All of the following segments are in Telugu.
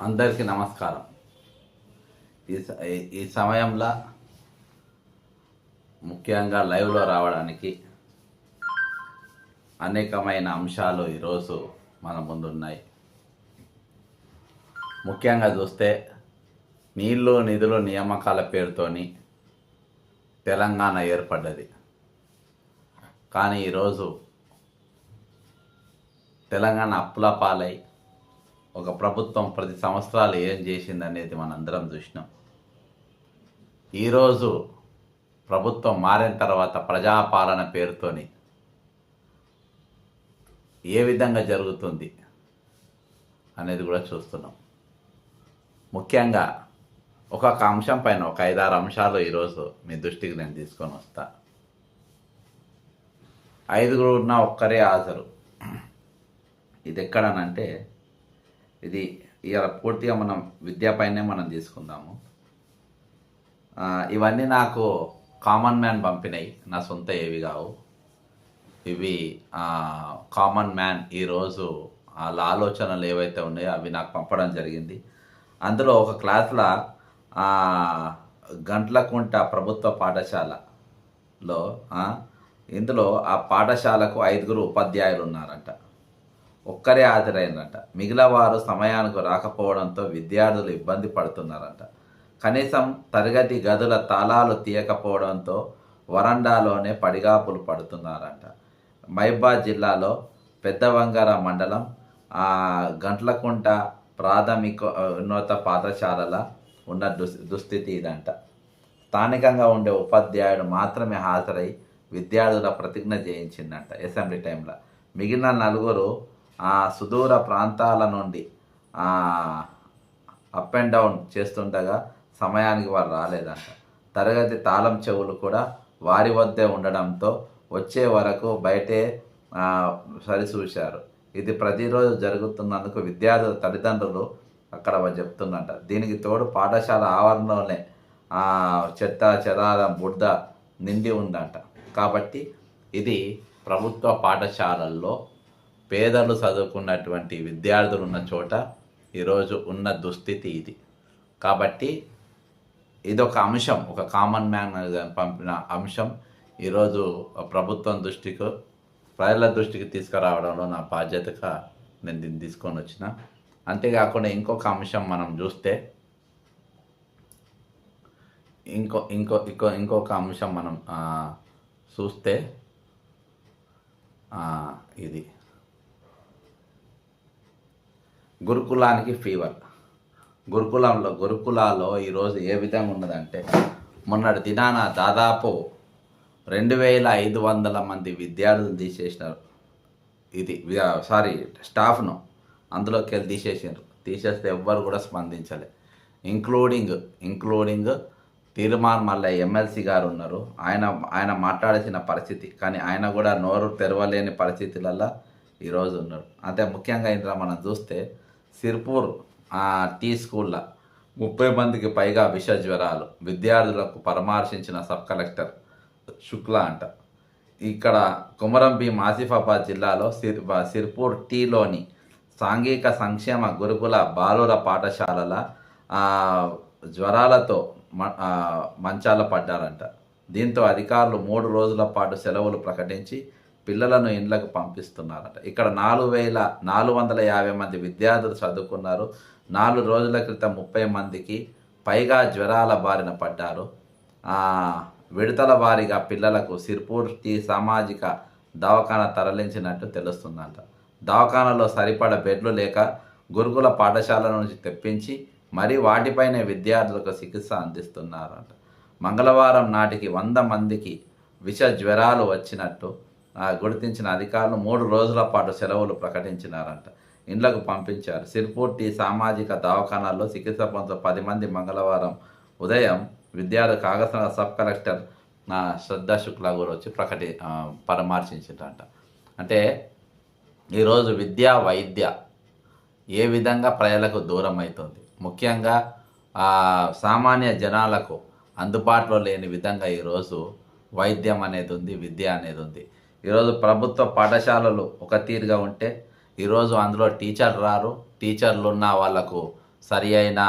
అందరికీ నమస్కారం. ఈ ఈ- ఈ సమయంలో ముఖ్యంగా లైవ్లో రావడానికి అనేకమైన అంశాలు ఈరోజు మన ముందున్నాయి. ముఖ్యంగా చూస్తే నీళ్ళు నిధులు నియామకాల పేరుతోని తెలంగాణ ఏర్పడ్డది. కానీ ఈరోజు తెలంగాణ అప్పుల పాలై ఒక ప్రభుత్వం ప్రతి సంవత్సరాలు ఏం చేసింది అనేది మనందరం చూసినాం. ఈరోజు ప్రభుత్వం మారిన తర్వాత ప్రజాపాలన పేరుతోని ఏ విధంగా జరుగుతుంది అనేది కూడా చూస్తున్నాం. ముఖ్యంగా ఒక్కొక్క అంశం పైన ఒక ఐదారు అంశాలు ఈరోజు మీ దృష్టికి నేను తీసుకొని వస్తా. ఐదుగురు ఉన్న ఒక్కరే హాజరు. ఇది ఎక్కడనంటే ఇది ఇవాళ పూర్తిగా మనం విద్యపైనే మనం తీసుకుందాము. ఇవన్నీ నాకు కామన్ మ్యాన్ పంపినాయి. నా సొంత ఏవి కావు. ఇవి కామన్ మ్యాన్ ఈరోజు వాళ్ళ ఆలోచనలు ఏవైతే ఉన్నాయో అవి నాకు పంపడం జరిగింది. అందులో ఒక క్లాస్లో గంట్లకుంట ప్రభుత్వ పాఠశాలలో ఇందులో ఆ పాఠశాలకు ఐదుగురు ఉపాధ్యాయులు ఉన్నారంట. ఒక్కరే హాజరైనరంట మిగిలిన వారు సమయానికి రాకపోవడంతో విద్యార్థులు ఇబ్బంది పడుతున్నారంట. కనీసం తరగతి గదుల తాళాలు తీయకపోవడంతో వరండాలోనే పడిగాపులు పడుతున్నారంట. మైబాద్ జిల్లాలో పెద్దవంగర మండలం గంట్లకుంట ప్రాథమిక ఉన్నత పాఠశాలల ఉన్న దుస్ దుస్థితి ఇదంట. స్థానికంగా ఉండే ఉపాధ్యాయుడు మాత్రమే హాజరై విద్యార్థుల ప్రతిజ్ఞ చేయించిందంట అసెంబ్లీ టైంలో. మిగిలిన నలుగురు ఆ సుదూర ప్రాంతాల నుండి అప్ అండ్ డౌన్ చేస్తుండగా సమయానికి వారు రాలేదంట. తరగతి తాళం చెవులు కూడా వారి వద్దే ఉండడంతో వచ్చే వరకు బయటే సరిచూశారు. ఇది ప్రతిరోజు జరుగుతున్నందుకు విద్యార్థుల తల్లిదండ్రులు అక్కడ చెప్తున్నట దీనికి తోడు పాఠశాల ఆవరణలోనే చెత్త చెదారం బుడ్డ నిండి ఉందంట. కాబట్టి ఇది ప్రభుత్వ పాఠశాలల్లో పేదలు చదువుకున్నటువంటి విద్యార్థులు ఉన్న చోట ఈరోజు ఉన్న దుస్థితి ఇది. కాబట్టి ఇదొక అంశం ఒక కామన్ మ్యాన్ పంపిన అంశం. ఈరోజు ప్రభుత్వం దృష్టికి ప్రజల దృష్టికి తీసుకురావడంలో నా బాధ్యతగా నేను దీన్ని తీసుకొని వచ్చిన. అంతేకాకుండా ఇంకొక అంశం మనం చూస్తే ఇంకో ఇంకో ఇంకో ఇంకొక అంశం మనం చూస్తే ఇది. గురుకులానికి ఫీవర్ గురుకులంలో గురుకులాల్లో ఈరోజు ఏ విధంగా ఉన్నదంటే మొన్నటి దినాన దాదాపు రెండు వేల ఐదు వందల మంది విద్యార్థులు తీసేసినారు. ఇది సారీ స్టాఫ్ను అందులోకి వెళ్ళి తీసేసారు తీసేస్తే ఎవ్వరు కూడా స్పందించలే. ఇంక్లూడింగ్ ఇంక్లూడింగ్ తీర్మాన్ మళ్ళీ ఎమ్మెల్సీ గారు ఉన్నారు. ఆయన ఆయన మాట్లాడాల్సిన పరిస్థితి కానీ ఆయన కూడా నోరు తెరవలేని పరిస్థితులలో ఈరోజు ఉన్నారు. అంతే ముఖ్యంగా ఇందులో మనం చూస్తే సిర్పూర్ టీ స్కూల్లో ముప్పై మందికి పైగా విష జ్వరాలు విద్యార్థులకు పరామర్శించిన సబ్ కలెక్టర్ శుక్లా అంట. ఇక్కడ కుమరం భీం ఆసిఫాబాద్ జిల్లాలో సిర్ సిర్పూర్ టీలోని సాంఘిక సంక్షేమ గురుకుల బాలుర పాఠశాలల జ్వరాలతో మ- మంచాల పడ్డారంట. దీంతో అధికారులు మూడు రోజుల పాటు సెలవులు ప్రకటించి పిల్లలను ఇండ్లకు పంపిస్తున్నారట. ఇక్కడ నాలుగు వేల నాలుగు వందల యాభై మంది విద్యార్థులు చదువుకున్నారు. నాలుగు రోజుల క్రితం ముప్పై మందికి పైగా జ్వరాల బారిన పడ్డారు. విడతల వారీగా పిల్లలకు సిర్పూర్ టీ సామాజిక దవాఖాన తరలించినట్టు తెలుస్తుందంట. దవాఖానలో సరిపడ బెడ్లు లేక గురుకుల పాఠశాల నుంచి తెప్పించి మరి వాటిపైనే విద్యార్థులకు చికిత్స అందిస్తున్నారంట. మంగళవారం నాటికి వంద మందికి విష జ్వరాలు వచ్చినట్టు గుర్తించిన అధికారులు మూడు రోజుల పాటు సెలవులు ప్రకటించినారంట. ఇండ్లకు పంపించారు. సిర్పూర్ టీ సామాజిక దవాఖానాల్లో చికిత్స పొందుతున్న పది మంది మంగళవారం ఉదయం విద్యార్థి కాగసన సబ్ కలెక్టర్ నా శ్రద్ధా శుక్లా గారు వచ్చి ప్రకటి ఆ, పరామర్శించారంట అంటే ఈరోజు విద్య వైద్య ఏ విధంగా ప్రజలకు దూరం అవుతుంది ముఖ్యంగా సామాన్య జనాలకు అందుబాటులో లేని విధంగా ఈరోజు వైద్యం అనేది ఉంది విద్య అనేది ఉంది. ఈరోజు ప్రభుత్వ పాఠశాలలు ఒక తీరుగా ఉంటే ఈరోజు అందులో టీచర్ రారు. టీచర్లు ఉన్న వాళ్ళకు సరి అయిన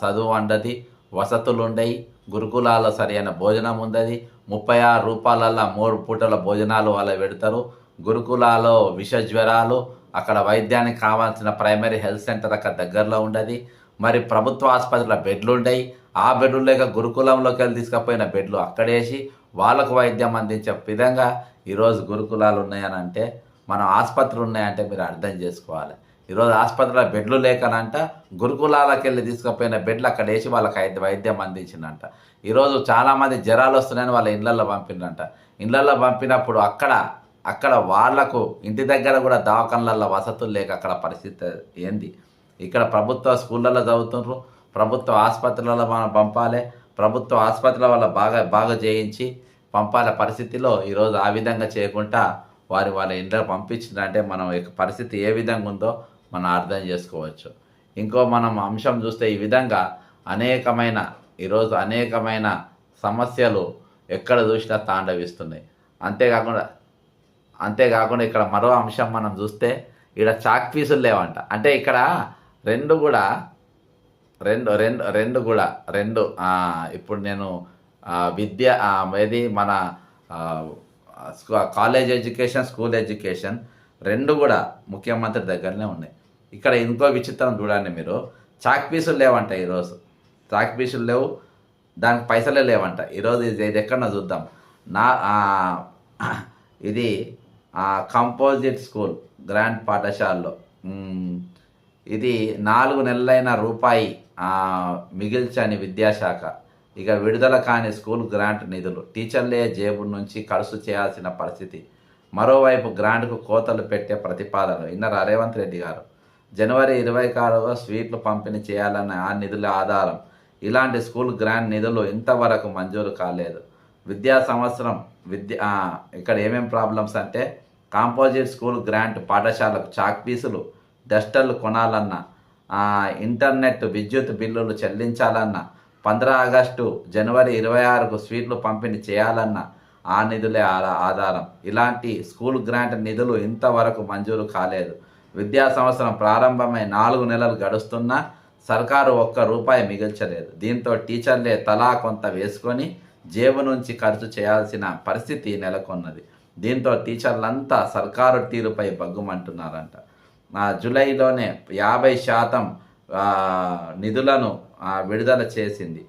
చదువు ఉండదు వసతులు ఉండయి గురుకులాల్లో సరి అయిన భోజనం ఉండదు. ముప్పై ఆరు రూపాయలల్లో మూడు పూటల భోజనాలు వాళ్ళు పెడతారు. గురుకులాలో విష జ్వరాలు అక్కడ వైద్యానికి కావాల్సిన ప్రైమరీ హెల్త్ సెంటర్ అక్కడ దగ్గరలో ఉండదు. మరి ప్రభుత్వ ఆసుపత్రిలో బెడ్లు ఉండయి. ఆ బెడ్లు లేక గురుకులంలోకి వెళ్ళి తీసుకుపోయిన బెడ్లు అక్కడేసి వాళ్ళకు వైద్యం అందించే విధంగా ఈరోజు గురుకులాలు ఉన్నాయని అంటే మనం ఆసుపత్రులు ఉన్నాయంటే మీరు అర్థం చేసుకోవాలి. ఈరోజు ఆసుపత్రిలో బెడ్లు లేకనంట గురుకులాలకు వెళ్ళి తీసుకుపోయిన బెడ్లు అక్కడ వేసి వాళ్ళకి వైద్యం అందించిందంట. ఈరోజు చాలామంది జ్వరాలు వస్తున్నాయని వాళ్ళ ఇళ్ళల్లో పంపిందంట ఇళ్ళల్లో పంపినప్పుడు అక్కడ అక్కడ వాళ్ళకు ఇంటి దగ్గర కూడా దవాఖానలలో వసతులు లేక అక్కడ పరిస్థితి ఏంది? ఇక్కడ ప్రభుత్వ స్కూళ్ళల్లో చదువుతుండ్రు ప్రభుత్వ ఆసుపత్రులలో మనం పంపాలి ప్రభుత్వ ఆసుపత్రుల వల్ల బాగా బాగా చేయించి పంపాల పరిస్థితిలో ఈరోజు ఆ విధంగా చేయకుండా వారి వాళ్ళ ఇంట్లో పంపించిందంటే మనం యొక్క పరిస్థితి ఏ విధంగా ఉందో మనం అర్థం చేసుకోవచ్చు. ఇంకో మనం అంశం చూస్తే ఈ విధంగా అనేకమైన ఈరోజు అనేకమైన సమస్యలు ఎక్కడ చూసినా తాండవిస్తున్నాయి. అంతేకాకుండా అంతేకాకుండా ఇక్కడ మరో అంశం మనం చూస్తే ఇక్కడ చాక్ పీసులు లేవంట. అంటే ఇక్కడ రెండు కూడా రెండు రెండు రెండు కూడా రెండు. ఇప్పుడు నేను విద్య ఏది మన స్కూ- కాలేజ్ ఎడ్యుకేషన్ స్కూల్ ఎడ్యుకేషన్ రెండు కూడా ముఖ్యమంత్రి దగ్గరనే ఉన్నాయి. ఇక్కడ ఇంకో విచిత్రం చూడండి మీరు. చాక్ పీసులు లేవంట ఈరోజు. చాక్ పీసులు లేవు. దానికి పైసలే లేవంట. ఈరోజు ఇది ఎక్కడన్నా చూద్దాం. నా ఇది కంపోజిట్ స్కూల్ గ్రాండ్ పాఠశాలలో. ఇది నాలుగు నెలలైన రూపాయి మిగిల్చని విద్యాశాఖ. ఇక విడుదల కాని స్కూల్ గ్రాంట్ నిధులు. టీచర్లే జేబు నుంచి ఖర్చు చేయాల్సిన పరిస్థితి. మరోవైపు గ్రాంట్కు కోతలు పెట్టే ప్రతిపాదన ఇన్నర రేవంత్ రెడ్డి గారు జనవరి ఇరవై ఆరువ స్వీట్లు పంపిణీ చేయాలన్న ఆ నిధుల ఆధారం. ఇలాంటి స్కూల్ గ్రాంట్ నిధులు ఇంతవరకు మంజూరు కాలేదు. విద్యా సంవత్సరం విద్య ఇక్కడ ఏమేం ప్రాబ్లమ్స్ అంటే కాంపోజిట్ స్కూల్ గ్రాంట్ పాఠశాలకు చాక్ పీసులు డస్టర్లు కొనాలన్నా ఇంటర్నెట్ విద్యుత్ బిల్లులు చెల్లించాలన్నా పంద్రా ఆగస్టు జనవరి ఇరవై ఆరుకు స్వీట్లు పంపిణీ చేయాలన్నా ఆ నిధులే ఆ- ఆధారం. ఇలాంటి స్కూల్ గ్రాంట్ నిధులు ఇంతవరకు మంజూరు కాలేదు. విద్యా సంవత్సరం ప్రారంభమై నాలుగు నెలలు గడుస్తున్నా సర్కారు ఒక్క రూపాయి మిగిల్చలేదు. దీంతో టీచర్లే తలా కొంత వేసుకొని జేబు నుంచి ఖర్చు చేయాల్సిన పరిస్థితి నెలకొన్నది. దీంతో టీచర్లంతా సర్కారు తీరుపై బగ్గుమంటున్నారంట జూలైలోనే యాభై శాతం నిధులను విడుదల చేసింది.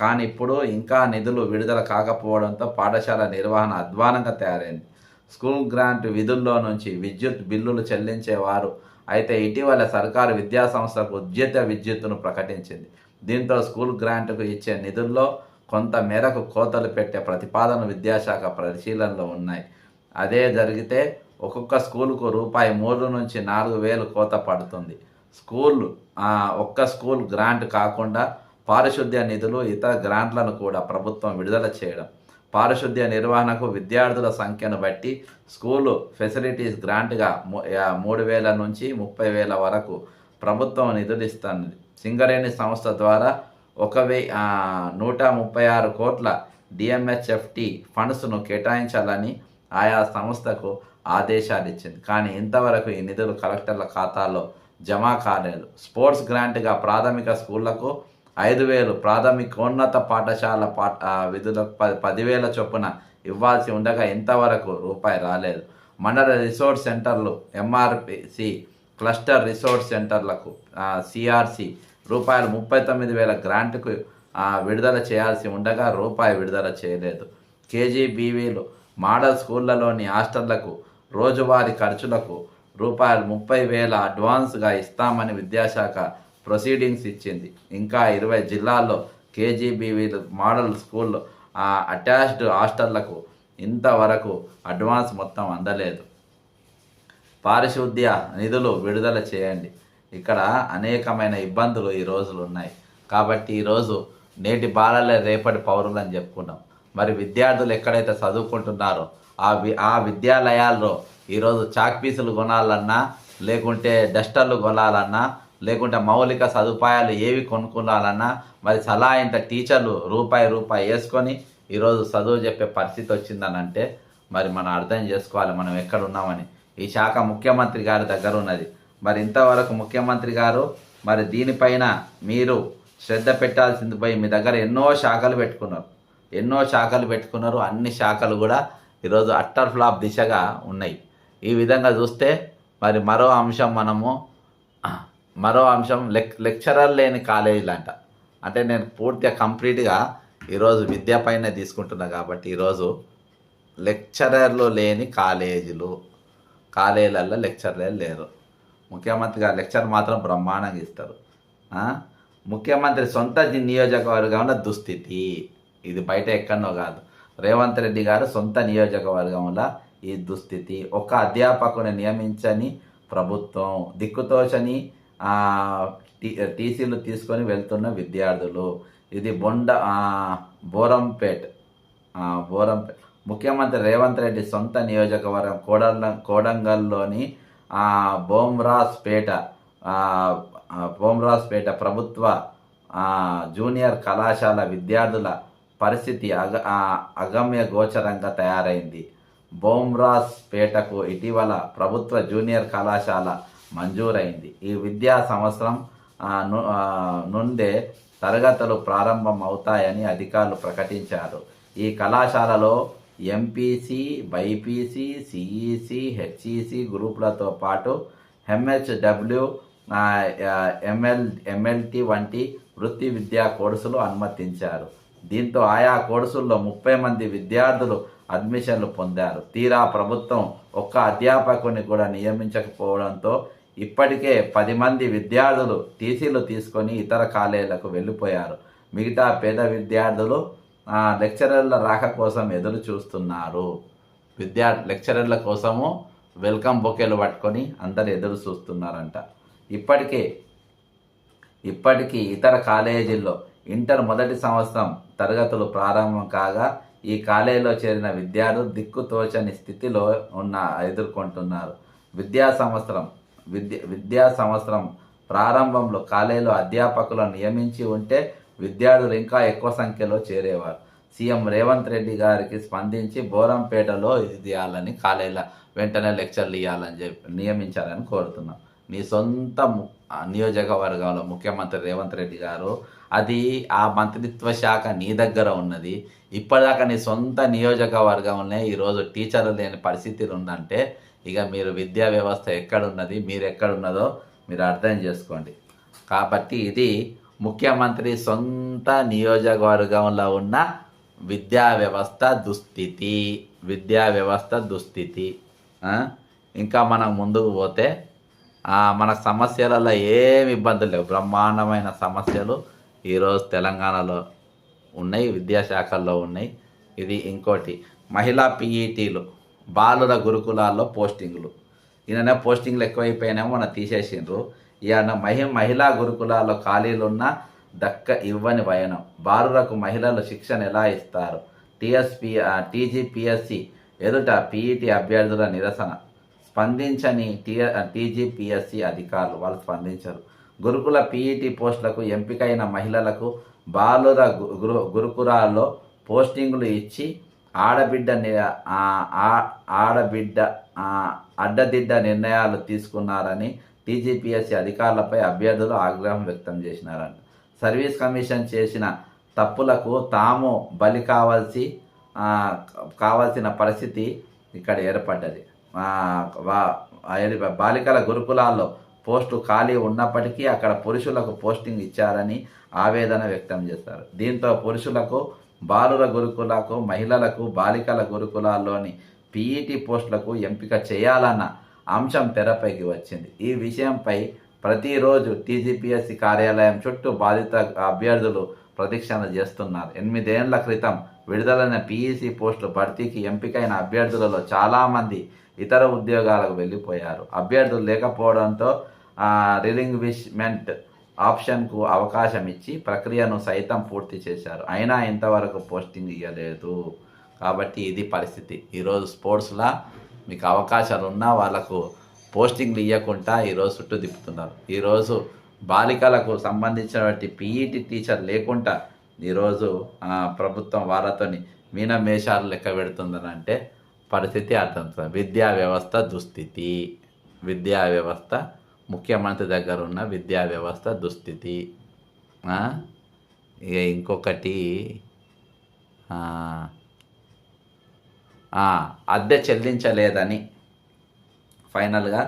కానీ ఇప్పుడు ఇంకా నిధులు విడుదల కాకపోవడంతో పాఠశాల నిర్వహణ అధ్వానంగా తయారైంది. స్కూల్ గ్రాంట్ విధుల్లో నుంచి విద్యుత్ బిల్లులు చెల్లించేవారు అయితే ఇటీవల సర్కారు విద్యా సంస్థకు ఉద్యత విద్యుత్తును ప్రకటించింది. దీంతో స్కూల్ గ్రాంట్కు ఇచ్చే నిధుల్లో కొంత మేరకు కోతలు పెట్టే ప్రతిపాదన విద్యాశాఖ పరిశీలనలో ఉన్నాయి. అదే జరిగితే ఒక్కొక్క స్కూలుకు రూపాయి మూడు నుంచి నాలుగు వేలు కోత పడుతుంది. స్కూల్ ఒక్క స్కూల్ గ్రాంట్ కాకుండా పారిశుద్ధ్య నిధులు ఇతర గ్రాంట్లను కూడా ప్రభుత్వం విడుదల చేయడం. పారిశుద్ధ్య నిర్వహణకు విద్యార్థుల సంఖ్యను బట్టి స్కూలు ఫెసిలిటీస్ గ్రాంట్గా మూడు వేల నుంచి ముప్పై వేల వరకు ప్రభుత్వం నిధులు ఇస్తుంది సింగరేణి సంస్థ ద్వారా ఒక వే నూట ముప్పై ఆరు కోట్ల డిఎంహెచ్ఎఫ్టి ఫండ్స్ను కేటాయించాలని ఆయా సంస్థకు ఆదేశాలు ఇచ్చింది కానీ ఇంతవరకు ఈ నిధులు కలెక్టర్ల ఖాతాలో జమ కాలేదు. స్పోర్ట్స్ గ్రాంట్గా ప్రాథమిక స్కూళ్ళకు ఐదు వేలు ప్రాథమికోన్నత పాఠశాల పాఠ విధులకు పది పదివేల చొప్పున ఇవ్వాల్సి ఉండగా ఇంతవరకు రూపాయి రాలేదు. మండల రిసోర్స్ సెంటర్లు ఎంఆర్పిసి క్లస్టర్ రిసోర్స్ సెంటర్లకు సిఆర్సి రూపాయలు ముప్పై తొమ్మిది వేల గ్రాంట్కు విడుదల చేయాల్సి ఉండగా రూపాయి విడుదల చేయలేదు. కేజీబీవీలు మోడల్ స్కూళ్ళలోని హాస్టళ్ళకు రోజువారీ ఖర్చులకు రూపాయలు ముప్పై వేల అడ్వాన్స్గా ఇస్తామని విద్యాశాఖ ప్రొసీడింగ్స్ ఇచ్చింది. ఇంకా ఇరవై జిల్లాల్లో కేజీబీవీలు మోడల్ స్కూల్ అటాచ్డ్ హాస్టళ్ళకు ఇంతవరకు అడ్వాన్స్ మొత్తం అందలేదు. పారిశుద్ధ్య నిధులు విడుదల చేయండి. ఇక్కడ అనేకమైన ఇబ్బందులు ఈ రోజులు ఉన్నాయి కాబట్టి ఈరోజు నేటి బాలలే రేపటి పౌరులు అని చెప్పుకున్నాం మరి విద్యార్థులు ఎక్కడైతే చదువుకుంటున్నారో ఆ వి ఆ విద్యాలయాల్లో ఈరోజు చాక్ పీసులు కొనాలన్నా లేకుంటే డస్టర్లు కొనాలన్నా లేకుంటే మౌలిక సదుపాయాలు ఏవి కొనుక్కోవాలన్నా మరి సలా ఇంత టీచర్లు రూపాయి రూపాయి వేసుకొని ఈరోజు చదువు చెప్పే పరిస్థితి వచ్చిందని అంటే మరి మనం అర్థం చేసుకోవాలి మనం ఎక్కడ ఉన్నామని ఈ శాఖ ముఖ్యమంత్రి గారి దగ్గర ఉన్నది. మరి ఇంతవరకు ముఖ్యమంత్రి గారు మరి దీనిపైన మీరు శ్రద్ధ పెట్టాల్సింది పోయి మీ దగ్గర ఎన్నో శాఖలు పెట్టుకున్నారు. ఎన్నో శాఖలు పెట్టుకున్నారు. అన్ని శాఖలు కూడా ఈరోజు అట్టర్ ఫ్లాప్ దిశగా ఉన్నాయి. ఈ విధంగా చూస్తే మరి మరో అంశం మనము మరో అంశం లెక్ లెక్చరర్ లేని కాలేజీలు అంట అంటే నేను పూర్తిగా కంప్లీట్గా ఈరోజు విద్య పైన తీసుకుంటున్నా కాబట్టి ఈరోజు లెక్చరర్లు లేని కాలేజీలు కాలేజీలలో లెక్చరర్లు లేరు. ముఖ్యమంత్రి గారు లెక్చర్ మాత్రం బ్రహ్మాండంగా ఇస్తారు. ముఖ్యమంత్రి సొంత నియోజకవర్గంలో దుస్థితి. ఇది బయట ఎక్కడో కాదు. రేవంత్ రెడ్డి గారు సొంత నియోజకవర్గంలో ఈ దుస్థితి ఒక అధ్యాపకుని నియమించని ప్రభుత్వం దిక్కుతోచని టీసీలు తీసుకొని వెళ్తున్న విద్యార్థులు. ఇది బొండ బోరంపేట్ బోరంపేట్. ముఖ్యమంత్రి రేవంత్ రెడ్డి సొంత నియోజకవర్గం కోడంగ కోడంగల్లోని ఆ, బోమ్రాస్పేట బోమ్రాస్పేట ప్రభుత్వ జూనియర్ కళాశాల విద్యార్థుల పరిస్థితి అగ అగమ్య గోచరంగా తయారైంది. బోమ్రాస్పేటకు ఇటీవల ప్రభుత్వ జూనియర్ కళాశాల మంజూరైంది. ఈ విద్యా సంవత్సరం ను- నుండే తరగతులు ప్రారంభం అవుతాయని అధికారులు ప్రకటించారు. ఈ కళాశాలలో ఎంపీసీ బైపీసీ సిఈసి హెచ్ఈసి గ్రూపులతో పాటు ఎంహెచ్డబ్ల్యూ ఎంఎల్ ఎంఎల్టీ వంటి వృత్తి విద్యా కోర్సులు అనుమతించారు. దీంతో ఆయా కోర్సుల్లో ముప్పై మంది విద్యార్థులు అడ్మిషన్లు పొందారు. తీరా ప్రభుత్వం ఒక్క అధ్యాపకుని కూడా నియమించకపోవడంతో ఇప్పటికే పది మంది విద్యార్థులు టీసీలు తీసుకొని ఇతర కాలేజీలకు వెళ్ళిపోయారు. మిగతా పేద విద్యార్థులు లెక్చరర్ల రాక కోసం ఎదురు చూస్తున్నారు. విద్యా లెక్చరర్ల కోసము వెల్కమ్ బొకేలు పట్టుకొని అందరు ఎదురు చూస్తున్నారంట. ఇప్పటికే ఇప్పటికీ ఇతర కాలేజీల్లో ఇంటర్ మొదటి సంవత్సరం తరగతులు ప్రారంభం కాగా ఈ కాలేజీలో చేరిన విద్యార్థులు దిక్కుతోచని స్థితిలో ఉన్న ఎదుర్కొంటున్నారు. విద్యా సంవత్సరం విద్య విద్యా సంవత్సరం ప్రారంభంలో కాలేజీలో అధ్యాపకులను నియమించి ఉంటే విద్యార్థులు ఇంకా ఎక్కువ సంఖ్యలో చేరేవారు. సీఎం రేవంత్ రెడ్డి గారికి స్పందించి బోరంపేటలో ఇది ఇవ్వాలని కాలేజీల వెంటనే లెక్చర్లు ఇవ్వాలని చెప్పి నియమించాలని కోరుతున్నాం. నీ సొంత నియోజకవర్గంలో ముఖ్యమంత్రి రేవంత్ రెడ్డి గారు అది ఆ మంత్రిత్వ శాఖ నీ దగ్గర ఉన్నది. ఇప్పటిదాకా నీ సొంత నియోజకవర్గంలోనే ఈరోజు టీచర్లు లేని పరిస్థితి ఉందంటే ఇక మీరు విద్యా వ్యవస్థ ఎక్కడున్నది మీరు ఎక్కడున్నదో మీరు అర్థం చేసుకోండి. కాబట్టి ఇది ముఖ్యమంత్రి సొంత నియోజకవర్గంలో ఉన్న విద్యా వ్యవస్థ దుస్థితి. విద్యా వ్యవస్థ దుస్థితి. ఇంకా మనం ముందుకు పోతే మన సమస్యలలో ఏమి ఇబ్బందులు లేవు. బ్రహ్మాండమైన సమస్యలు ఈరోజు తెలంగాణలో ఉన్నాయి విద్యాశాఖల్లో ఉన్నాయి. ఇది ఇంకోటి. మహిళా పీఈటీలు బాలుర గురుకులాల్లో పోస్టింగ్లు. ఈయన పోస్టింగ్లు ఎక్కువైపోయినామో మనం తీసేసిండ్రు. ఈయన మహి మహిళా గురుకులాల్లో ఖాళీలున్న దక్క ఇవ్వని వయనం బాలులకు మహిళలు శిక్షణ ఎలా ఇస్తారు? టిఎస్పి టీజీపీఎస్సి ఎదుట పీఈటీ అభ్యర్థుల నిరసన. స్పందించని టీ టీజీపీఎస్సి అధికారులు వాళ్ళు స్పందించరు. గురుకుల పీఈటీ పోస్టులకు ఎంపికైన మహిళలకు బాలుర గురు గురుకులాల్లో పోస్టింగులు ఇచ్చి ఆడబిడ్డ ని- ఆ, ఆడబిడ్డ అడ్డదిడ్డ నిర్ణయాలు తీసుకున్నారని టీజీపీఎస్సీ అధికారులపై అభ్యర్థులు ఆగ్రహం వ్యక్తం చేసినారంట. సర్వీస్ కమిషన్ చేసిన తప్పులకు తాము బలి కావాల్సి కావాల్సిన పరిస్థితి ఇక్కడ ఏర్పడ్డది. బాలికల గురుకులాల్లో పోస్టు ఖాళీ ఉన్నప్పటికీ అక్కడ పురుషులకు పోస్టింగ్ ఇచ్చారని ఆవేదన వ్యక్తం చేశారు దీంతో పురుషులకు బాలుర గురుకులకు మహిళలకు బాలికల గురుకులాల్లోని పీఈటీ పోస్టులకు ఎంపిక చేయాలన్న అంశం తెరపైకి వచ్చింది. ఈ విషయంపై ప్రతిరోజు టీజీపీఎస్సీ కార్యాలయం చుట్టూ బాధిత అభ్యర్థులు ప్రదక్షిణ చేస్తున్నారు. ఎనిమిదేళ్ళ క్రితం విడుదలైన పీఈసీ పోస్టు భర్తీకి ఎంపికైన అభ్యర్థులలో చాలామంది ఇతర ఉద్యోగాలకు వెళ్ళిపోయారు. అభ్యర్థులు లేకపోవడంతో రిలింగ్విష్మెంట్ ఆప్షన్కు అవకాశం ఇచ్చి ప్రక్రియను సైతం పూర్తి చేశారు. అయినా ఇంతవరకు పోస్టింగ్ ఇవ్వలేదు కాబట్టి ఇది పరిస్థితి. ఈరోజు స్పోర్ట్స్లో మీకు అవకాశాలు ఉన్నా వాళ్ళకు పోస్టింగ్లు ఇవ్వకుండా ఈరోజు చుట్టూ తిప్పుతున్నారు. ఈరోజు బాలికలకు సంబంధించినటువంటి పీఈటీ టీచర్ లేకుండా ఈరోజు ప్రభుత్వం వాళ్ళతోని మీనమేషాలు లెక్క పెడుతుందని అంటే పరిస్థితి అర్థమవుతుంది విద్యా వ్యవస్థ దుస్థితి. విద్యా వ్యవస్థ ముఖ్యమంత్రి దగ్గర ఉన్న విద్యా వ్యవస్థ దుస్థితి. ఇక ఇంకొకటి అద్దె చెల్లించలేదని ఫైనల్గా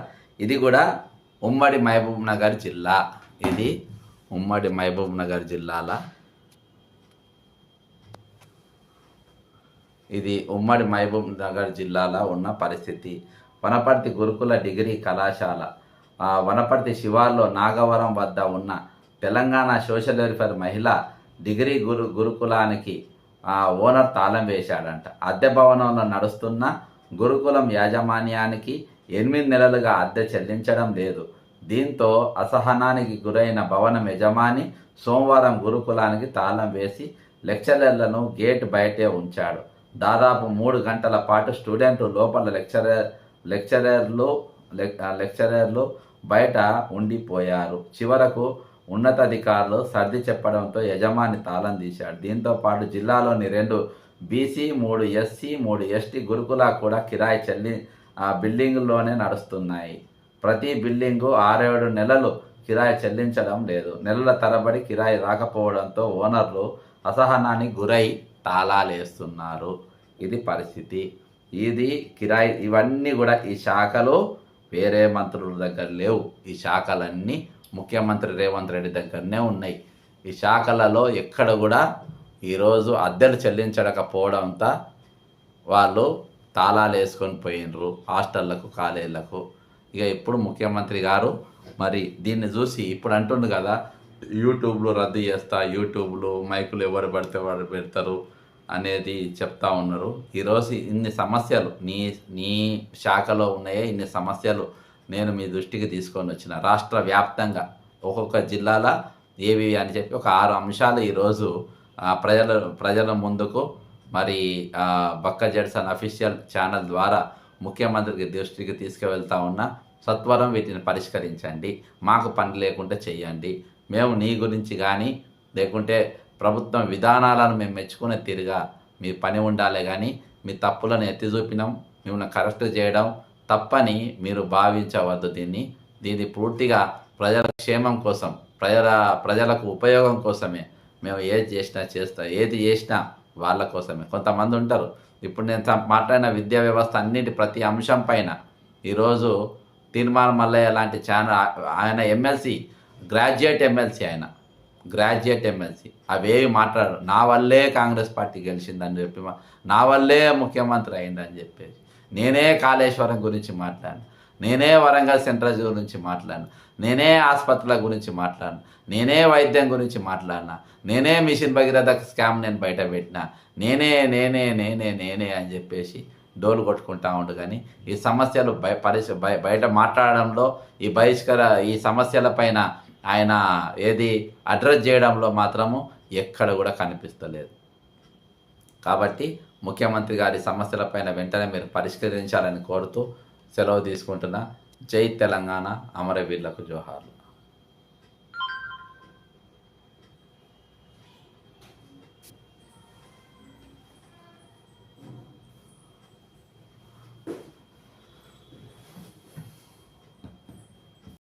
ఇది కూడా ఉమ్మడి మహబూబ్ నగర్ జిల్లా. ఇది ఉమ్మడి మహబూబ్ నగర్ జిల్లాల ఇది ఉమ్మడి మహబూబ్ నగర్ జిల్లాలో ఉన్న పరిస్థితి. వనపర్తి గురుకుల డిగ్రీ కళాశాల వనపర్తి శివార్లో నాగవరం వద్ద ఉన్న తెలంగాణ సోషల్ వెల్ఫేర్ మహిళ డిగ్రీ గురు గురుకులానికి ఆ ఓనర్ తాళం వేశాడంట. అద్దె భవనంలో నడుస్తున్న గురుకులం యాజమాన్యానికి ఎనిమిది నెలలుగా అద్దె చెల్లించడం లేదు. దీంతో అసహనానికి గురైన భవనం యజమాని సోమవారం గురుకులానికి తాళం వేసి లెక్చరర్లను గేట్ బయటే ఉంచాడు. దాదాపు మూడు గంటల పాటు స్టూడెంట్లు లోపల లెక్చరర్ లెక్చరర్లు లెక్చరర్లు బయట ఉండిపోయారు. చివరకు ఉన్నతాధికారులు సర్ది చెప్పడంతో యజమాని తాళం తీశాడు. దీంతో పాటు జిల్లాలోని రెండు బీసీ మూడు ఎస్సీ మూడు ఎస్టీ గురుకుల కూడా కిరాయి చెల్లి ఆ బిల్డింగుల్లోనే నడుస్తున్నాయి. ప్రతి బిల్డింగు ఆరేడు నెలలు కిరాయి చెల్లించడం లేదు. నెలల తరబడి కిరాయి రాకపోవడంతో ఓనర్లు అసహనానికి గురై తాళాలేస్తున్నారు ఇది పరిస్థితి. ఇది కిరాయి ఇవన్నీ కూడా ఈ శాఖలు వేరే మంత్రుల దగ్గర లేవు. ఈ శాఖలన్నీ ముఖ్యమంత్రి రేవంత్ రెడ్డి దగ్గరనే ఉన్నాయి. ఈ శాఖలలో ఎక్కడ కూడా ఈరోజు అద్దెలు చెల్లించకపోవడంతో వాళ్ళు తాళాలు వేసుకొని పోయినరు హాస్టళ్ళకు కాలేజీలకు. ఇక ఇప్పుడు ముఖ్యమంత్రి గారు మరి దీన్ని చూసి ఇప్పుడు అంటుండు కదా యూట్యూబ్లు రద్దు చేస్తా యూట్యూబ్లు మైకులు ఎవరు పడితే వాడు పెడతారు. అనేది చెప్తా ఉన్నారు. ఈరోజు ఇన్ని సమస్యలు నీ నీ శాఖలో ఉన్నాయే ఇన్ని సమస్యలు నేను మీ దృష్టికి తీసుకొని వచ్చిన. రాష్ట్ర వ్యాప్తంగా ఒక్కొక్క జిల్లాల ఏవి అని చెప్పి ఒక ఆరు అంశాలు ఈరోజు ప్రజల ప్రజల ముందుకు మరి బక్క జడ్సన్ అఫీషియల్ ఛానల్ ద్వారా ముఖ్యమంత్రికి దృష్టికి తీసుకువెళ్తా ఉన్నా. సత్వరం వీటిని పరిష్కరించండి. మాకు పని లేకుండా చేయండి మేము నీ గురించి కానీ లేకుంటే ప్రభుత్వం విధానాలను మేము మెచ్చుకునే తీరుగా మీ పని ఉండాలి కానీ మీ తప్పులను ఎత్తి చూపినాం మిమ్మల్ని కరెక్ట్ చేయడం తప్పని మీరు భావించవద్దు దీన్ని. దీన్ని పూర్తిగా ప్రజల క్షేమం కోసం ప్రజల ప్రజలకు ఉపయోగం కోసమే మేము ఏది చేసినా చేస్తా ఏది చేసినా వాళ్ళ కోసమే. కొంతమంది ఉంటారు ఇప్పుడు నేను మాట్లాడిన విద్యా వ్యవస్థ అన్నిటి ప్రతి అంశం పైన ఈరోజు తీర్మానం మల్లయ్య లాంటి ఛానల్ ఆయన ఎమ్మెల్సీ గ్రాడ్యుయేట్ ఎమ్మెల్సీ ఆయన. Graduate MLC. అవేవి మాట్లాడరు. నా వల్లే కాంగ్రెస్ పార్టీ గెలిచిందని చెప్పి నా వల్లే ముఖ్యమంత్రి అయిందని చెప్పేసి. నేనే కాళేశ్వరం గురించి మాట్లాడాను. నేనే వరంగల్ సెంట్రల్ గురించి మాట్లాడాను. నేనే ఆసుపత్రుల గురించి మాట్లాడను. నేనే వైద్యం గురించి మాట్లాడినా? నేనే మిషన్ భగీరథ స్కామ్ నేను బయట పెట్టిన? నేనే నేనే నేనే నేనే అని చెప్పేసి డోలు కొట్టుకుంటా ఉండు కానీ ఈ సమస్యలు బయ పరిశ బయట మాట్లాడడంలో ఈ బహిష్కర ఈ సమస్యల పైన ఆయన ఏది అడ్రస్ చేయడంలో మాత్రము ఎక్కడ కూడా కనిపిస్తలేదు. కాబట్టి ముఖ్యమంత్రి గారి సమస్యలపైన వెంటనే మీరు పరిష్కరించాలని కోరుతూ సెలవు తీసుకుంటున్న జై తెలంగాణ అమరవీరులకు జోహార్లు.